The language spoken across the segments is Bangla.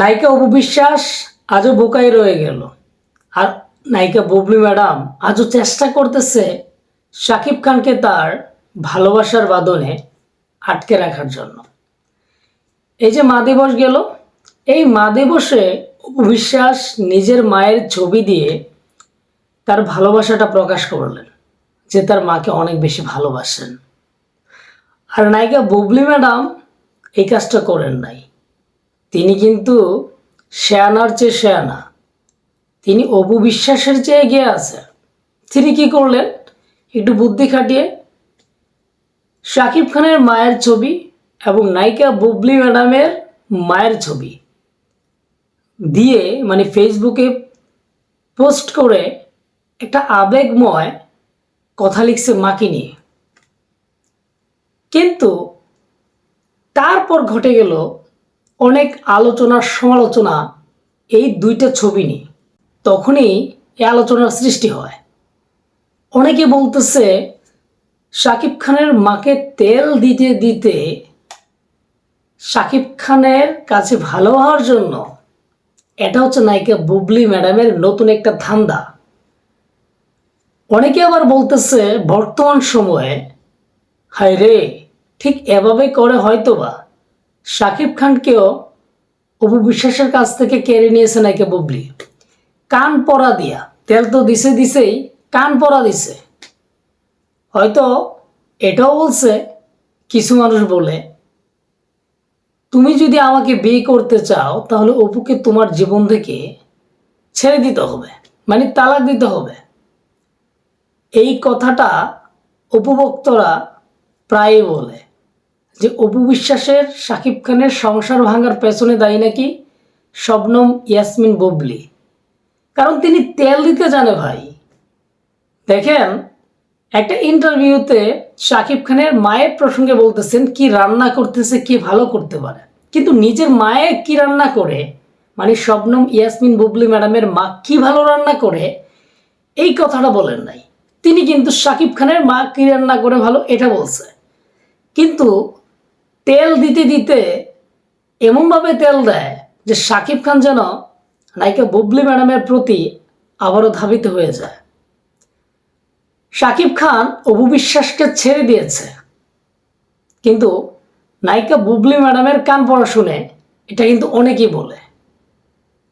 নায়িকা অপবিশ্বাস আজও বোকাই রয়ে গেল। আর নায়িকা বুবলি ম্যাডাম আজও চেষ্টা করতেছে শাকিব খানকে তার ভালোবাসার বাদনে আটকে রাখার জন্য। এই যে মা দিবস গেল, এই মা দিবসে অপবিশ্বাস নিজের মায়ের ছবি দিয়ে তার ভালোবাসাটা প্রকাশ করলেন, যে তার মাকে অনেক বেশি ভালোবাসেন। আর নায়িকা বুবলি ম্যাডাম এই কাজটা করেন নাই। তিনি কিন্তু শেয়ানার চেয়ে শেয়ানা। তিনি অপু বিশ্বাসের চেয়ে এগিয়ে আছে তিনি কি করলেন? একটু বুদ্ধি খাটিয়ে শাকিব খানের মায়ের ছবি এবং নায়িকা বুবলি ম্যাডামের মায়ের ছবি দিয়ে মানে ফেসবুকে পোস্ট করে একটা আবেগময় কথা লিখছে মাকে নিয়ে। কিন্তু তারপর ঘটে গেল অনেক আলোচনার সমালোচনা এই দুইটা ছবি নিয়ে। তখনই এই আলোচনার সৃষ্টি হয়। অনেকে বলতেছে, শাকিব খানের মাকে তেল দিতে দিতে শাকিব খানের কাছে ভালো হওয়ার জন্য এটা হচ্ছে নায়িকা বুবলি ম্যাডামের নতুন একটা ধান্দা। অনেকে আবার বলতেছে, বর্তমান সময়ে হায় রে ঠিক এভাবে করে হয়তোবা শাকিব খানকেও অপু বিশ্বাসের কাছ থেকে কেড়ে নিয়েছে নাকি বুবলি? কান পরা দিয়া। তেল তো দিছে দিছেই, কান পরা দিছে। হয়তো এটাও বলছে, কিছু মানুষ বলে, তুমি যদি আমাকে বিয়ে করতে চাও, তাহলে অপুকে তোমার জীবন থেকে ছেড়ে দিতে হবে মানে তালাক দিতে হবে। এই কথাটা উপভোক্তরা প্রায়ই বলে। যে অপু বিশ্বাসের, শাকিব খানের সংসার ভাঙার পেছনে দায়ী নাকি শবনম ইয়াসমিন বুবলি? কারণ তিনি তেল দিতে জানে ভাই। দেখেন, একটা ইন্টারভিউতে শাকিব খানের মায়ের প্রসঙ্গে বলতেছেন, কি রান্না করতেছে, কি ভালো করতে পারে। কিন্তু নিজের মায়ে কি রান্না করে মানে শবনম ইয়াসমিন বুবলি ম্যাডামের মা কি ভালো রান্না করে, এই কথাটা বলেন নাই। তিনি কিন্তু শাকিব খানের মা কি রান্না করে ভালো, এটা বলছে। কিন্তু তেল দিতে দিতে এমনভাবে তেল দেয় যে শাকিব খান যেন নায়িকা বুবলি ম্যাডামের প্রতি আবারও ধাবিত হয়ে যায়। শাকিব খান অপু বিশ্বাসকে ছেড়ে দিয়েছে। কিন্তু নায়িকা বুবলি ম্যাডামের কান পড়া শুনে এটা কিন্তু অনেকেই বলে।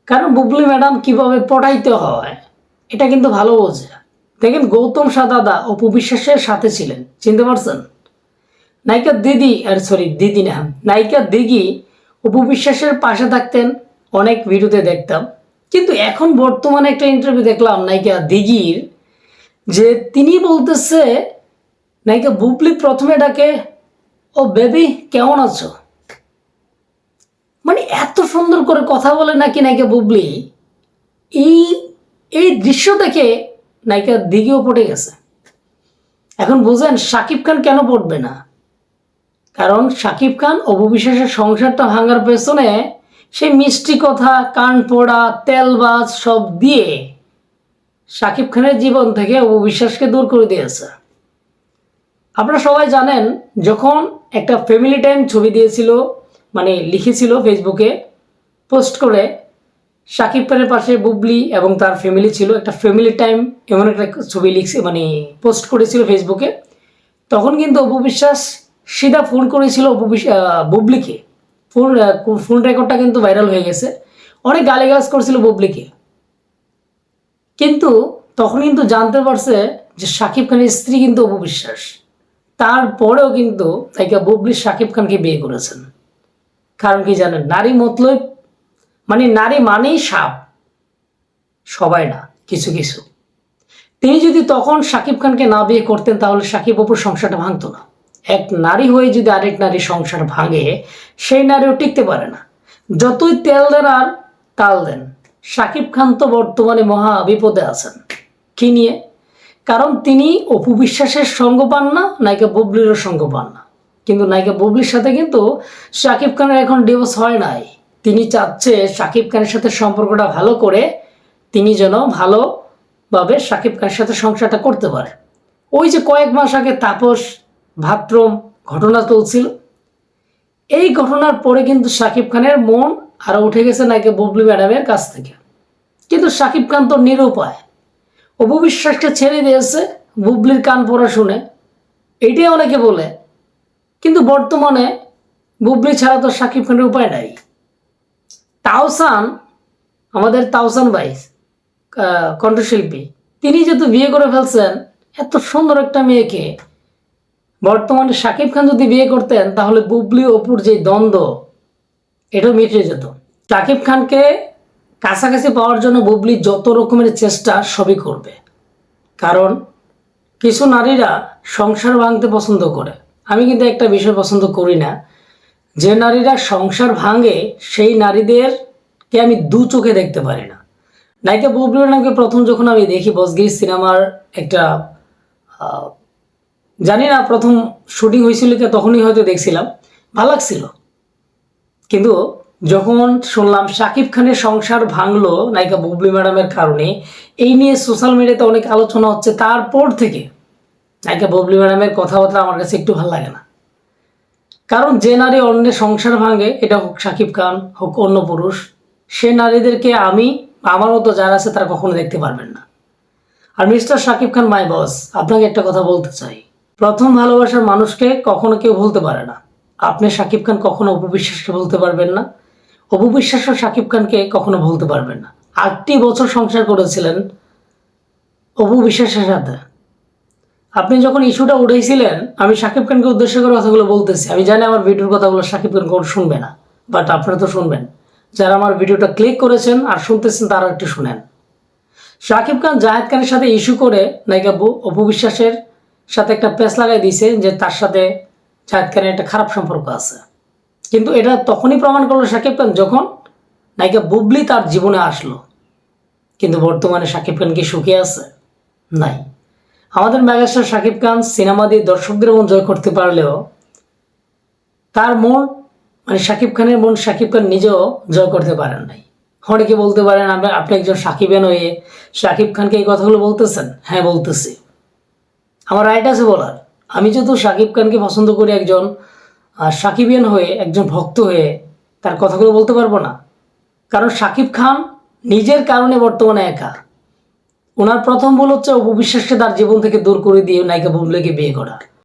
কারণ বুবলি ম্যাডাম কীভাবে পটাইতে হয়, এটা কিন্তু ভালো বোঝে। দেখেন গৌতম সাদাদা অপু বিশ্বাসের সাথে ছিলেন, চিনতে পারছেন? নায়িকা দিদি, আর সরি দিদি না, নায়িকা দিঘি অপু বিশ্বাসের পাশে থাকতেন, অনেক ভিডিওতে দেখতাম। কিন্তু এখন বর্তমানে একটা ইন্টারভিউ দেখলাম নায়িকা দিঘির, যে তিনি বলতেছে, নায়িকা বুবলি প্রথমে ডাকে, ও বেবি কেমন আছো? মানে এত সুন্দর করে কথা বলে নাকি নায়িকা বুবলি? এই এই দৃশ্য দেখে নায়িকা দিঘিও পড়ে গেছে। এখন বুঝেন শাকিব খান কেন পড়বে না? কারণ শাকিব খান অপবিশ্বাসের সংসারটা ভাঙার পেছনে সেই মিষ্টি কথা, কান পোড়া তেলবাজ সব দিয়ে শাকিব খানের জীবন থেকে অপবিশ্বাসকে দূর করে দিয়েছে। আপনারা সবাই জানেন, যখন একটা ফ্যামিলি টাইম ছবি দিয়েছিল মানে লিখেছিল ফেসবুকে পোস্ট করে শাকিব খানের পাশে বুবলি এবং তার ফ্যামিলি ছিল, একটা ফ্যামিলি টাইম এমন একটা ছবি লিখছে মানে পোস্ট করেছিল ফেসবুকে তখন কিন্তু অপু বিশ্বাস সিধা ফোন করেছিল বুবলিকে। ফোন ফোন রেকর্ডটা কিন্তু ভাইরাল হয়ে গেছে। অনেক গালিগালাজ করছিল বুবলিকে। কিন্তু তখন কিন্তু জানতে পারছে যে শাকিব খানের স্ত্রী কিন্তু অপু বিশ্বাস। তারপরেও কিন্তু নায়িকা বুবলি শাকিব খানকে বিয়ে করেছেন। কারণ কি জানেন? নারী মতলব মানে নারী মানেই সাপ। সবাই না, কিছু কিছু। তিনি যদি তখন শাকিব খানকে না বিয়ে করতেন, তাহলে শাকিব অপুর সংসারটা ভাঙতো না। এক নারী হয়ে যদি আরেক নারী সংসার ভাঙে, সেই নারীও টিকতে পারে না। যতই তেল দেন আর তাল দেন শাকিব খান তো বর্তমানে মহা বিপদে আছেন। কি নিয়ে? কারণ তিনি অপু বিশ্বাসের সঙ্গ পান না, নায়িকা বুবলিরও সঙ্গ পান না। কিন্তু নায়িকা বুবলির সাথে কিন্তু শাকিব খানের এখন ডিভোর্স হয় নাই। তিনি চাচ্ছে শাকিব খানের সাথে সম্পর্কটা ভালো করে তিনি যেন ভালোভাবে শাকিব খানের সাথে সংসারটা করতে পারে। ওই যে কয়েক মাস আগে তাপস ভাত্রম ঘটনা চলছিল এই ঘটনার পরে কিন্তু শাকিব খানের মন আর উঠে গেছে নাকি বুবলি ম্যাডামের কাছ থেকে। কিন্তু সাকিব খান তো নিরুপায়। অপু বিশ্বাসকে ছেড়ে দিয়েছে বুবলির কান পড়া শুনে। এটাই অনেকে বলে। কিন্তু বর্তমানে বুবলি ছাড়া তো সাকিব খানের উপায় নাই। তাওসান, আমাদের তাওসান ভাই কণ্ঠশিল্পী, তিনি যেহেতু বিয়ে করে ফেলছেন, এত সুন্দর একটা মেয়েকে বর্তমানে সাকিব খান যদি বিয়ে করতেন, তাহলে বুবলি অপুর যে দ্বন্দ্ব, এটাও মিটে যেত। সাকিব খানকে কাছাকাছি পাওয়ার জন্য বুবলি যত রকমের চেষ্টা সবই করবে। কারণ কিছু নারীরা সংসার ভাঙতে পছন্দ করে। আমি কিন্তু একটা বিষয় পছন্দ করি না। যে নারীরা সংসার ভাঙে, সেই নারীদেরকে আমি দু চোখে দেখতে পারি না। নায়িকা বুবলি নামকে প্রথম যখন আমি দেখি, বসগির সিনেমার একটা জানি না, প্রথম শুটিং হয়েছিল কি, তখনই হয়তো দেখছিলাম। ভালো লাগছিল। কিন্তু যখন শুনলাম শাকিব খানের সংসার ভাঙলো নায়িকা বুবলি ম্যাডামের কারণে, এই নিয়ে সোশ্যাল মিডিয়াতে অনেক আলোচনা হচ্ছে। তারপর থেকে নায়িকা বুবলি ম্যাডামের কথাবার্তা আমার কাছে একটু ভালো লাগে না। কারণ যে নারী অন্যের সংসার ভাঙে, এটা হোক শাকিব খান, হোক অন্য পুরুষ, সে নারীদেরকে আমি, আমার মতো যারা আছে তারা কখনো দেখতে পারবেন না। আর মিস্টার শাকিব খান মাই বস, আপনাকে একটা কথা বলতে চাই। প্রথম ভালোবাসার মানুষকে কখনো কেউ ভুলতে পারে না। আপনি শাকিব খান কখনো অপবিশ্বাসকে ভুলতে পারবেন না। অপবিশ্বাসও শাকিব খানকে কখনো ভুলতে পারবেন না। আটটি বছর সংসার করেছিলেন অপু বিশ্বাসের সাথে। আপনি যখন ইস্যুটা উঠেছিলেন, আমি শাকিব খানকে উদ্দেশ্য করে কথাগুলো বলতেছি। আমি জানি আমার ভিডিওর কথাগুলো শাকিব খান কোনো শুনবে না বাট আপনারা তো শুনবেন। যারা আমার ভিডিওটা ক্লিক করেছেন আর শুনতেছেন তারা একটু শুনেন। শাকিব খান জাহেদ খানের সাথে ইস্যু করে, নায়িকা বু- অপু বিশ্বাসের সাথে একটা প্রেস লাগাই দিয়েছে যে তার সাথে জাহেদ খানের একটা খারাপ সম্পর্ক আছে। কিন্তু এটা তখনই প্রমাণ করল শাকিব খান যখন নায়িকা বুবলি তার জীবনে আসলো। কিন্তু বর্তমানে শাকিব খান কি সুখে আছে? নাই। আমাদের মেগাস্টার শাকিব খান সিনেমা দিয়ে দর্শকদের মন জয় করতে পারলেও তার মন মানে শাকিব খানের মন শাকিব খান নিজেও জয় করতে পারেন নাই। অনেকে বলতে পারেন আপনি একজন সাকিবেন হয়ে শাকিব খানকে এই কথাগুলো বলতেছেন? হ্যাঁ বলতেছি। আমার রাইট আছে বলার। আমি যেহেতু শাকিব খানকে পছন্দ করি একজন সাকিবিয়ান হয়ে একজন ভক্ত হয়ে তার কথাগুলো বলতে পারব না। কারণ শাকিব খান নিজের কারণে বর্তমানে একা। ওনার প্রথম ভুল হচ্ছে অপবিশ্বাসকে তার জীবন থেকে দূর করে দিয়ে নায়িকা বুবলেকে বিয়ে করা